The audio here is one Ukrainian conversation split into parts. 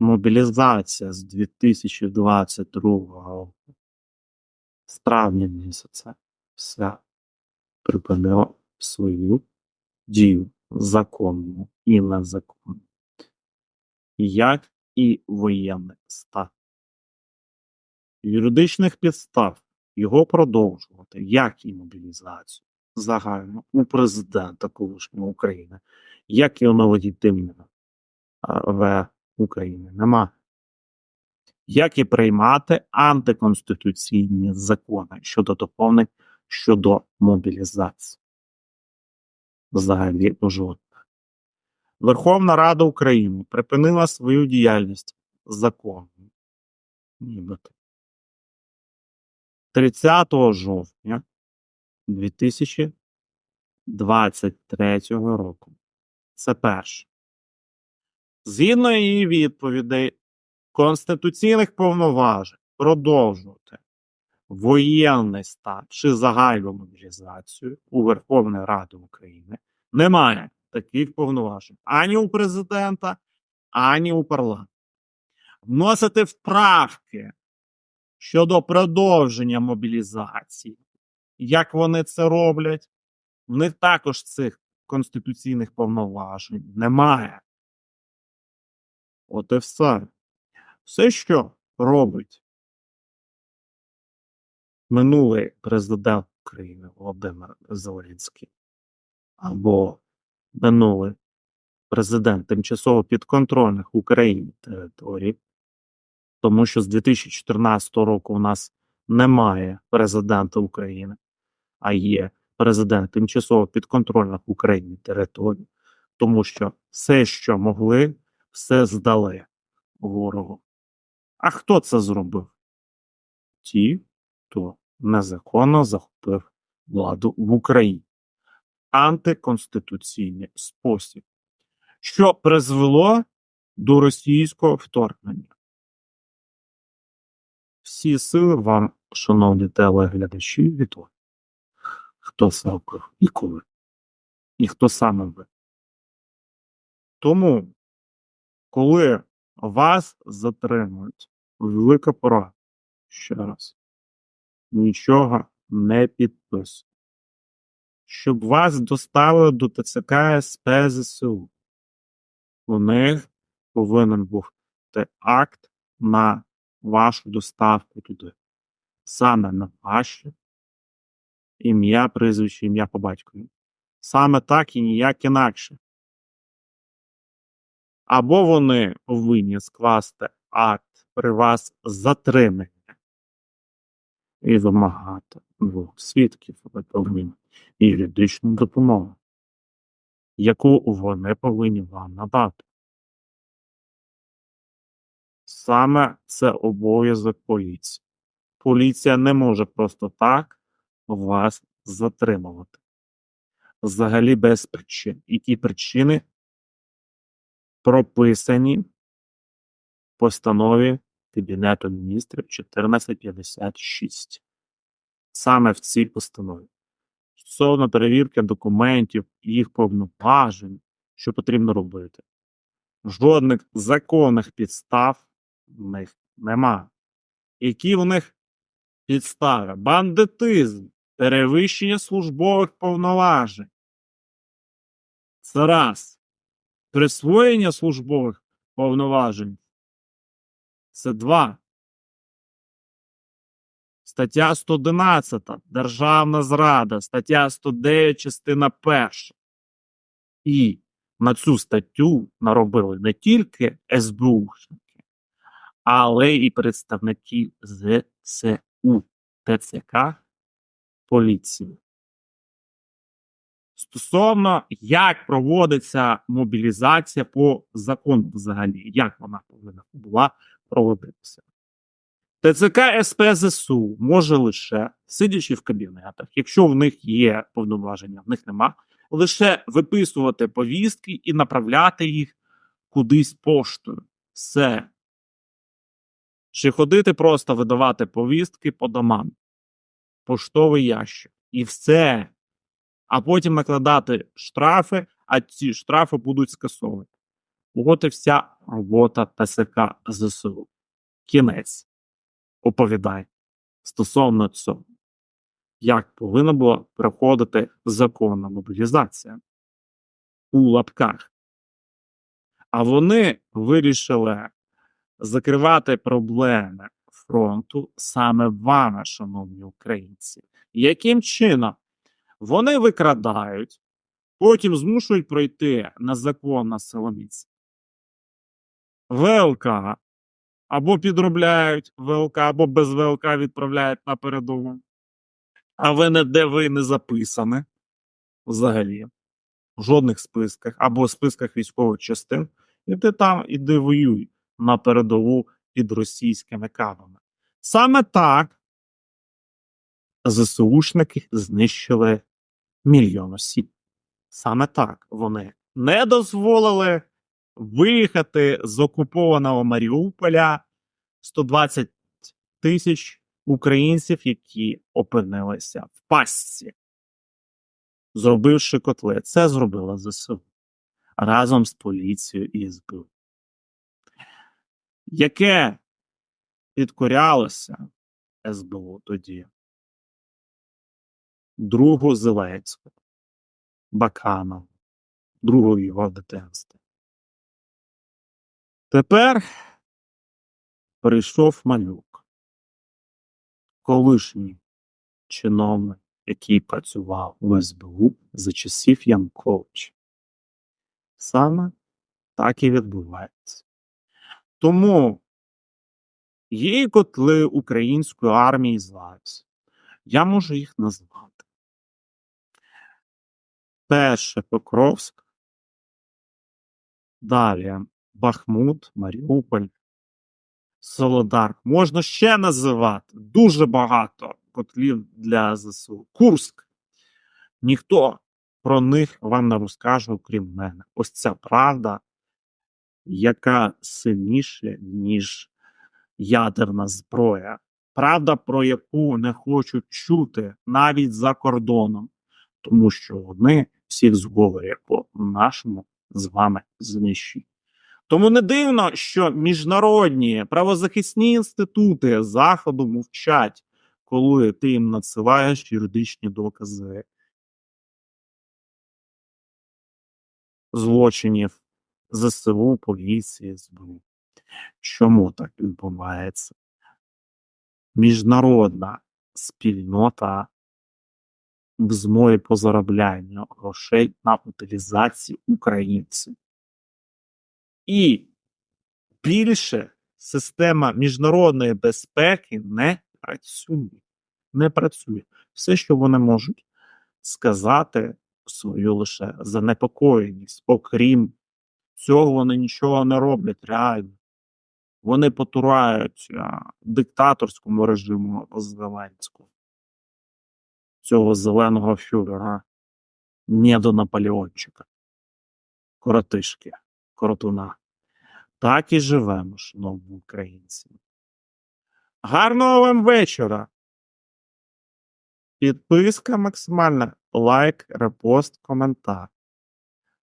мобілізація з 2022 року, з травня місяця, все припинила свою дію законну і незаконну, як і воєнний стан. Юридичних підстав його продовжувати, як і мобілізацію загально у президента колишнього України, як і у нелегітимного в України нема. Як і приймати антиконституційні закони щодо доповнень щодо мобілізації. Взагалі жодних. Верховна Рада України припинила свою діяльність законом. Нібито. 30 жовтня 2023 року. Це перше. Згідно її відповідей, конституційних повноважень продовжувати воєнний стан чи загальну мобілізацію у Верховної Ради України немає таких повноважень ані у президента, ані у парламенту. Вносити вправки щодо продовження мобілізації, як вони це роблять, в них також цих конституційних повноважень немає. От і все. Все, що робить минулий президент України Володимир Зеленський або минулий президент тимчасово підконтрольних Україні територій, тому що з 2014 року у нас немає президента України, а є президент тимчасово підконтрольних Україні територій, тому що все, що могли, все здали ворогу. А хто це зробив? Ті, хто незаконно захопив владу в Україні. Антиконституційний спосіб, що призвело до російського вторгнення. Всі сили вам, шановні телеглядачі, відомі. Хто це і коли, і хто саме ви. Тому, коли вас затримують, велика пора, ще раз, нічого не підписуйте. Щоб вас доставили до ТЦК СП ЗСУ. У них повинен бути акт на вашу доставку туди. Саме на ваше ім'я, прізвище, ім'я по батькові. Саме так і ніяк інакше. Або вони повинні скласти акт при вас затримання і вимагати двох свідків повинні і юридичну допомогу, яку вони повинні вам надати. Саме це обов'язок поліції. Поліція не може просто так вас затримувати. Взагалі без причин. І ті причини прописані в постанові Кабінету міністрів 1456. Саме в цій постанові. Стосовно перевірки документів, їх повноважень, що потрібно робити. Жодних законних підстав в них нема. Які в них підстави? Бандитизм, перевищення службових повноважень. Це раз. Присвоєння службових повноважень. Це два. Стаття 111. Державна зрада. Стаття 109, частина перша. І на цю статтю наробили не тільки СБУшники, але і представники ЗСУ, ТЦК, поліції. Стосовно, як проводиться мобілізація по закону взагалі, як вона повинна була проводитися. ТЦК СП ЗСУ може лише, сидячи в кабінетах, якщо в них є повноваження, в них нема, лише виписувати повістки і направляти їх кудись поштою. Все. Чи ходити просто видавати повістки по домам, поштовий ящик. І все. А потім накладати штрафи, а ці штрафи будуть скасовані. От і вся робота ТСК ЗСУ. Кінець. Оповідай стосовно цього. Як повинна була проходити законна мобілізація у лапках. А вони вирішили закривати проблеми фронту саме вами, шановні українці. Яким чином? Вони викрадають, потім змушують пройти незаконно силоміць ВЛК, або підробляють ВЛК, або без ВЛК відправляють на передову. А ви не де ви не записані взагалі в жодних списках або списках військових частин. І ти там іди воюй на передову під російськими кавами. Саме так ЗСУшники знищили мільйон осіб. Саме так вони не дозволили виїхати з окупованого Маріуполя 120 тисяч українців, які опинилися в пастці, зробивши котли. Це зробила ЗСУ разом з поліцією і СБУ, яке підкорялося СБУ тоді другу Зеленського, Баканова, другого його дитинства. Тепер прийшов малюк, колишній чиновник, який працював в СБУ за часів Янковича. Саме так і відбувається. Тому є котли української армії зараз. Я можу їх назвати. Перше Покровськ. Далі Бахмут, Маріуполь, Солодар. Можна ще називати дуже багато котлів для ЗСУ. Курск. Ніхто про них вам не розкаже, окрім мене. Ось ця правда, яка сильніша, ніж ядерна зброя. Правда, про яку не хочуть чути навіть за кордоном, тому що вони всіх зговорять по нашому з вами знищують. Тому не дивно, що міжнародні правозахисні інститути заходу мовчать, коли ти їм надсилаєш юридичні докази злочинів ЗСУ, поліції, СБУ. Чому так відбувається? Міжнародна спільнота в змові по зароблянню грошей на утилізації українців. І більше система міжнародної безпеки не працює. Не працює. Все, що вони можуть сказати, свою лише занепокоєність. Окрім цього, вони нічого не роблять реально. Вони потурають диктаторському режиму Зеленського, цього зеленого фюрера, не до Наполеончика, коротишки, коротуна. Так і живемо, шановні українці. Гарного вам вечора! Підписка максимальна, лайк, репост, коментар.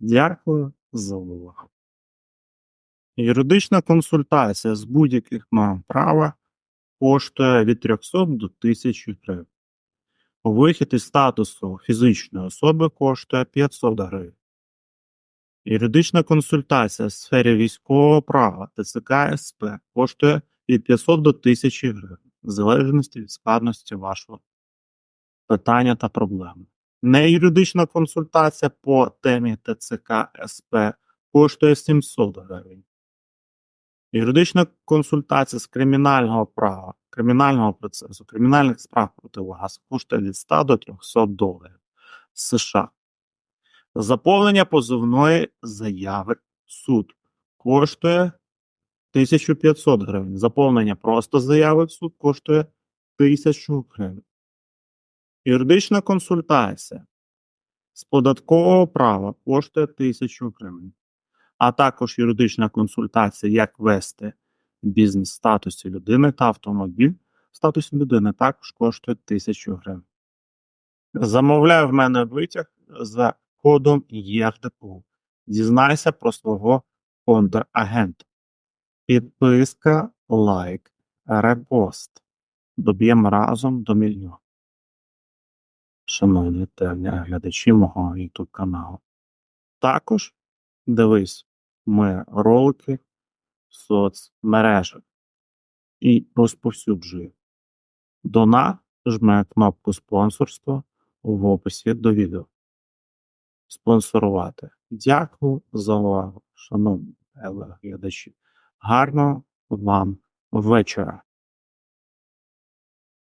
Дякую за увагу. Юридична консультація з будь-яких норм права коштує від 300 до 1000 гривень. Вихід із статусу фізичної особи коштує 500 гривень. Юридична консультація в сфері військового права ТЦК СП коштує від 500 до 1000 гривень, в залежності від складності вашого питання та проблеми. Неюридична консультація по темі ТЦК СП коштує 700 гривень. Юридична консультація з кримінального права, кримінального процесу, кримінальних справ проти вас коштує від 100 до 300 доларів США. Заповнення позовної заяви в суд коштує 1500 гривень. Заповнення просто заяви в суд коштує 1000 гривень. Юридична консультація з податкового права коштує 1000 гривень. А також юридична консультація, як вести бізнес статусі людини та автомобіль в статусі людини також коштує 1000 гривень. Замовляй в мене витяг за кодом ЄРДПУ. Дізнайся про свого контрагент. Підписка, лайк, репост. Доб'ємо разом до мільйона. Шановні глядачі мого YouTube каналу. Також дивись мої ролики соцмережах і розповсюджує. Дона жме кнопку спонсорства в описі до відео. Спонсорувати. Дякую за увагу, шановні глядачі. Гарного вам вечора.